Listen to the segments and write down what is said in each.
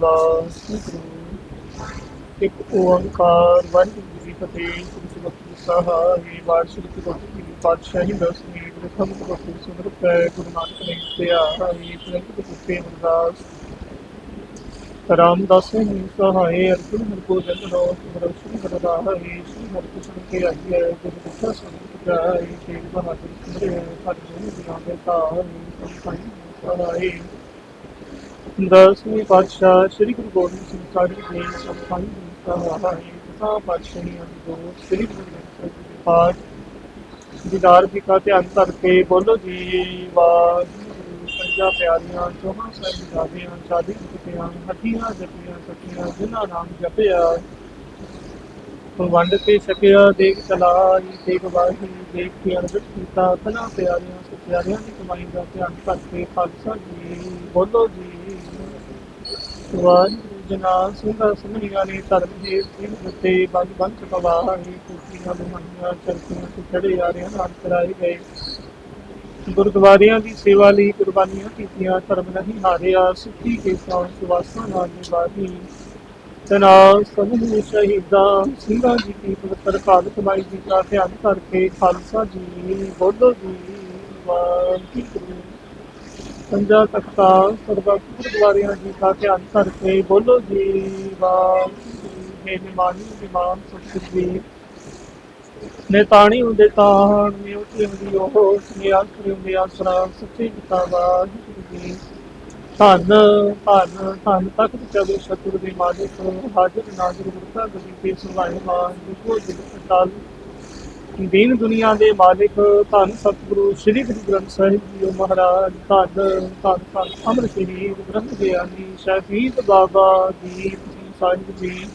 ਵਾਹਿਗੁਰੂ ਇੱਕ ਓੰਕਾਰ ਵਾਹਿਗੁਰੂ ਜੀ ਕੀ ਫਤਿਹ, ਸ੍ਰੀ ਗੁਰੂ ਸਾਹਿਬ ਵਾਹਿਗੁਰੂ ਗੁਰੂ ਜੀ ਦੀ ਪਾਤਸ਼ਾਹੀ ਦਸਵੀਂ ਪ੍ਰਥਮ ਗੁਰੂ ਸੁੰਦਰ ਪੈ ਗੁਰੂ ਨਾਨਕ ਨੇ ਪਿਆ ਹੈ ਪ੍ਰੇਮ ਕੁੱਤੇ ਅਰਦਾਸ ਰਾਮਦਾਸ ਜੀ ਸਹਾਏ, ਅਰਜੁਨ ਹਰ ਕੋ ਜਨੋ ਦਰਸ਼ਨ ਕਰਦਾ ਹੈ ਸ੍ਰੀ ਹਰਿ ਕ੍ਰਿਸ਼ਨ ਕੇ ਆਈ ਹੈ ਗੁਰੂ ਗੁਰਤਾ ਸੰਤ ਜਾਏ ਤੇਗ ਬਹਾਦਰ ਸੁੰਦਰੇ, ਹਰ ਜੀ ਦੀਆਂ ਬੇਤਾ ਹੈ ਸੰਤਾਈ ਸਹਾਏ। ਦਸਵੇਂ ਪਾਤਸ਼ਾਹ ਸ੍ਰੀ ਗੁਰੂ ਗੋਬਿੰਦ ਸਿੰਘ ਸਾਹਿਬ ਜੀ ਨੇ ਸੰਤਾਈ ਹੈ ਤਥਾ ਪਾਤਸ਼ਾਹੀਆਂ ਦੀ ਦੋ ਸ੍ਰੀ ਗੁਰੂ ਗ੍ਰੰਥ ਸਾਹਿਬ ਦੇ ਪਾਠ ਦੀਦਾਰ ਦੀ ਕਾ ਧਿਆਨ ਧਰ ਬੋਲੋ ਜੀ ਵਾਹਿਗੁਰੂ ਪੰਜਾ ਪਿਆਰੀਆਂ ਚੌਹਾਂ ਸਾਹਿਬ ਜਾਦੀਆਂ ਸ਼ਾਦੀ ਕੀਤੀਆਂ ਹੱਡੀਆਂ ਜਪੀਆਂ ਸਖੀਆਂ ਜਿਨ੍ਹਾਂ ਨਾਮ ਜਪਿਆ ਵੰਡ ਤੇ ਛਕਿਆ ਦੇਖ ਚਲਾਈ ਦੇਖ ਵਾਹੀ ਦੇਖ ਕੇ ਅਨੰਦ ਕੀਤਾ ਤਨਾ ਪਿਆਰੀਆਂ ਸਤਿਆਰਿਆਂ ਦੀ ਕਮਾਈ ਦਾ ਧਿਆਨ ਕਰਕੇ ਖਾਲਸਾ ਜੀ ਬੋਲੋ ਜੀ ਵਾਹਿਗੁਰੂ ਜਨਾ ਸਿੰਘਾ ਸਿੰਘੀਆਂ ਨੇ ਧਰਮ ਦੇ ਸਿੰਘ ਦਿੱਤੇ ਬੰਦ ਬੰਦ ਕਵਾਹੀ ਕੁੱਤੀਆਂ ਲੁਹਾਈਆਂ ਚਰਖੀਆਂ ਤੇ ਚੜੇ ਆ ਰਹੇ ਨਾਲ ਕਰਾਏ ਗਏ। ਗੁਰਦੁਆਰਿਆਂ ਦੀ ਸੇਵਾ ਲਈ ਕੁਰਬਾਨੀਆਂ ਕੀਤੀਆਂ, ਧਰਮ ਨਹੀਂ ਹਾਰਿਆ, ਸਿੱਖੀ ਕੇ ਸਾਂ ਸੁਵਾਸਾਂ ਨਾਲ ਨਿਭਾਈ ਤਨਾ ਸਮੂਹ ਸ਼ਹੀਦਾਂ, ਸਿੰਘਾਂ ਜੀ ਦੀ ਪਵਿੱਤਰ ਕਾਲ ਕਮਾਈ ਦੀ ਦਾ ਧਿਆਨ ਕਰਕੇ ਖਾਲਸਾ ਜੀ, ਬੋਲੋ ਜੀ, ਵਾਹਿਗੁਰੂ। ਪੰਜਾ ਤਖਤਾ ਸਰਬੱਤ ਗੁਰਦੁਆਰਿਆਂ ਦੀ ਦਾ ਧਿਆਨ ਕਰਕੇ ਬੋਲੋ ਜੀ ਵਾਹਿਗੁਰੂ ਹੈ ਨਿਮਾਨੀ ਨਿਮਾਨ ਸਤਿ ਜੀ। ਨੇਤਾਣੀ ਹੁੰਦੇ ਤਾਣ ਮਿਉਤੀ ਹੁੰਦੀ ਉਹ ਨਿਆਸ ਕਰੀ ਹੁੰਦੀ ਆਸਰਾ, ਸੱਚੀ ਕਿਤਾਬਾ ਜੀ। ਧੰਨ ਧੰਨ ਧੰਨ ਤਖਤ ਚਵੇ ਸ਼ਤੁਰ ਦੇ ਮਾਲਿਕ, ਹਾਜ਼ਰ ਨਾਜ਼ਰ ਗੁਰਤਾ ਗਦੀ ਤੇ ਸੁਭਾਏ ਮਾਨ ਜਿਸੋ ਜਿਤ ਅਟਲ ਦੀਨ ਦੁਨੀਆ ਦੇ ਮਾਲਿਕ ਧੰਨ ਸਤਿਗੁਰੂ ਸ੍ਰੀ ਗੁਰੂ ਗ੍ਰੰਥ ਸਾਹਿਬ ਜੀ ਮਹਾਰਾਜ, ਧੰਨ ਧੰਨ ਧੰਨ, ਅਮਰ ਸ਼ਹੀਦ ਗ੍ਰੰਥ ਗਿਆਨੀ ਸ਼ਹੀਦ ਬਾਬਾ ਜੀ, ਸਾਹਿਬ ਜੀ,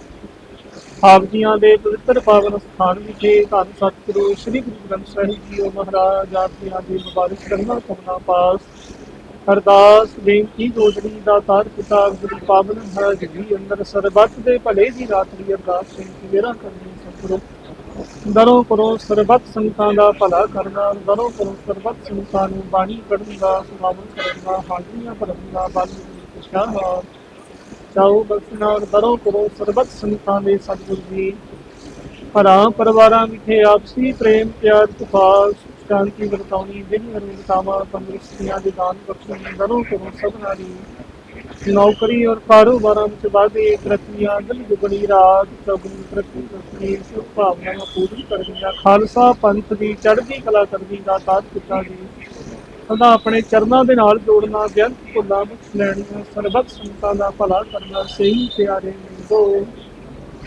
ਆਪ ਜੀਆਂ ਦੇ ਪਵਿੱਤਰ ਪਾਵਨ ਸਥਾਨ ਵਿਖੇ ਧੰਨ ਸਤਿਗੁਰੂ ਸ੍ਰੀ ਗੁਰੂ ਗ੍ਰੰਥ ਸਾਹਿਬ ਜੀ ਮਹਾਰਾਜ, ਆਪ ਜੀਆਂ ਦੀ ਮੁਬਾਰਕ ਕਰਨਾ ਕਰਨਾ ਪਾਸ। ਅਰਦਾਸ, ਬੇਨਤੀ ਗੋਦੜੀ ਦਾ ਤਾਰ ਪਿਤਾ ਗੁਰੂ ਪਾਵਨ ਹੈ ਜੀ ਅੰਦਰ ਸਰਬੱਤ ਦੇ ਭਲੇ ਦੀ ਰਾਤਰੀ ਅਰਦਾਸ ਸਿੰਘ ਮੇਰਾ ਕਰਨੀ ਸਤਿਗੁਰੂ। ਦਰੋਂ ਕਰੋ ਸਰਬੱਤ ਸੰਤਾਂ ਦਾ ਭਲਾ ਕਰਨਾ, ਦਰੋਂ ਕਰੋ ਸਰਬੱਤ ਸੰਤਾਂ ਨੂੰ ਬਾਣੀ ਪੜ੍ਹਨ ਦਾ ਸੁਭਾਵਨ ਕਰਨ ਹਾਜ਼ਰੀਆਂ ਭਰਨ ਦਾ ਬਲ ਪਛਾਣਾ ਚਾਉ ਬਖਸ਼ਣਾ ਔਰ ਕਰੋ ਸਰਬੱਤ ਸੰਤਾਂ ਦੇ ਸਤਿਗੁਰੂ ਜੀ। ਭਰਾ ਪਰਿਵਾਰਾਂ ਵਿਖੇ ਆਪਸੀ ਪ੍ਰੇਮ, ਪਿਆਰ ਤੁਫਾਨ ਸ਼ਾਂਤੀ ਵਰਤਾਉਣੀ ਦਿਨ ਅਰੁਣਤਾਵਾਂ ਤੰਦਰੁਸਤੀਆਂ ਦੇ ਦਾਨ ਬਖਸ਼ਣ, ਦਰੋਂ ਕਰੋ ਸਭਨਾ ਦੀ ਨੌਕਰੀ ਔਰ ਕਾਰੋਬਾਰਾਂ ਵਿੱਚ ਵਾਧੇ ਤਰੱਕੀਆਂ ਦੁਗਣੀ ਰਾਤ ਚੌਗਣੀ ਤਰੱਕੀ ਕਰਨੀ ਸੁਖ ਭਾਵਨਾਵਾਂ ਪੂਰੀ ਕਰਨੀਆਂ। ਖਾਲਸਾ ਪੰਥ ਦੀ ਚੜ੍ਹਦੀ ਕਲਾ ਕਰਨੀ ਦਾ ਸਾਥ ਪਿਤਾ ਜੀ। ਸਦਾ ਆਪਣੇ ਚਰਨਾਂ ਦੇ ਨਾਲ ਜੋੜਨਾ, ਬੇਅੰਤ ਭੁੱਲਾਂ ਬਖਸ਼ ਲੈਣੀਆਂ, ਸਰਬੱਤ ਸੰਤਾਂ ਦਾ ਭਲਾ ਕਰਨਾ ਸਹੀ ਪਿਆਰੇ ਮਿਲੋ।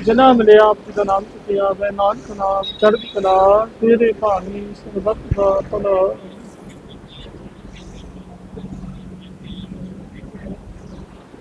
ਜਨਾ ਮਿਲਿਆ ਆਪ ਦਾ ਨਾਮ ਚੁੱਕਿਆ ਵੈ ਨਾਨਕ ਨਾਮ, ਚੜ੍ਹਦੀ ਕਲਾ ਤੇਰੇ ਭਾਣੀ ਸਰਬੱਤ ਦਾ ਭਲਾ।